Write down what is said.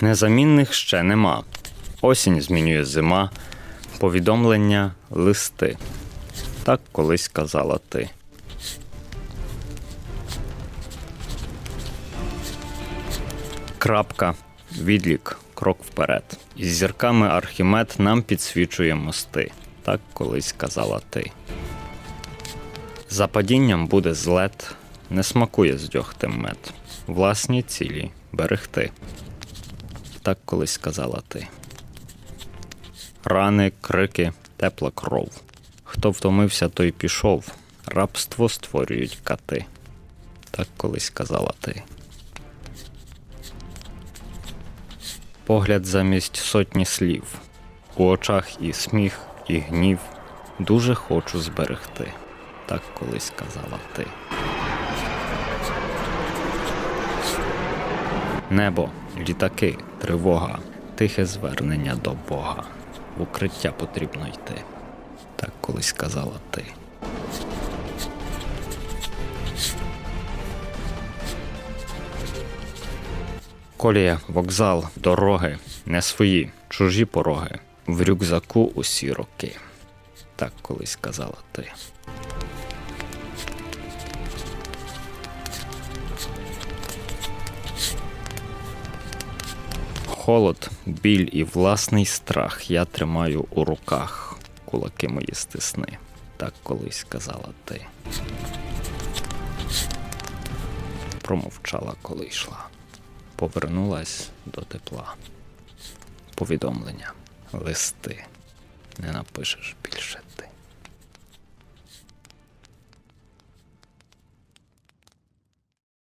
Незамінних ще нема. Осінь змінює зима, повідомлення, листи. Так колись казала ти. Крапка. Відлік. Крок вперед. Із зірками Архімед нам підсвічує мости. Так колись казала ти. За падінням буде злет, не смакує з дьогтем мед. Власні цілі берегти. Так колись казала ти. Рани, крики, тепла кров. Хто втомився, той пішов. Рабство створюють кати. Так колись казала ти. Погляд замість сотні слів. У очах і сміх, і гнів. Дуже хочу зберегти. Так колись казала ти. Небо, літаки, тривога, тихе звернення до Бога. В укриття потрібно йти. Так колись казала ти. Колія, вокзал, дороги, не свої, чужі пороги. В рюкзаку усі роки. Так колись казала ти. Холод, біль і власний страх я тримаю у руках. Кулаки мої стисни. Так колись казала ти. Промовчала, коли йшла. Повернулась до тепла. Повідомлення, листи. Не напишеш більше